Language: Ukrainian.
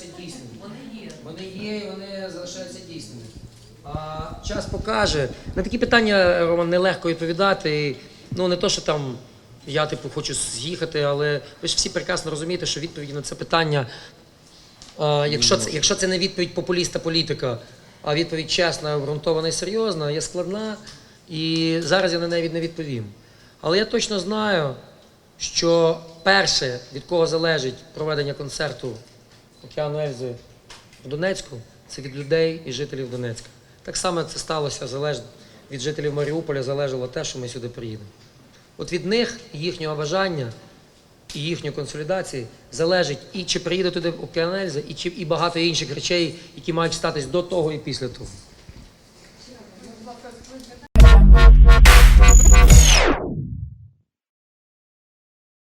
дійсними. Вони є. Вони є і вони залишаються дійсними. А, Час покаже. На такі питання, Роман, нелегко відповідати. Ну, не то, що там я типу, хочу з'їхати, але ви ж всі прекрасно розумієте, що відповіді на це питання, а, якщо це, якщо це не відповідь популіста політика, а відповідь чесна, обґрунтована і серйозна, є складна. І зараз я на неї не відповім. Але я точно знаю, що перше, від кого залежить проведення концерту океану Ельзи в Донецьку це від людей і жителів Донецька. Так само це сталося залежно від жителів Маріуполя, залежало те, що ми сюди приїдемо. От від них їхнього бажання і їхньої консолідації залежить і чи приїде туди океан Ельза, і чи і багато інших речей, які мають статись до того і після того.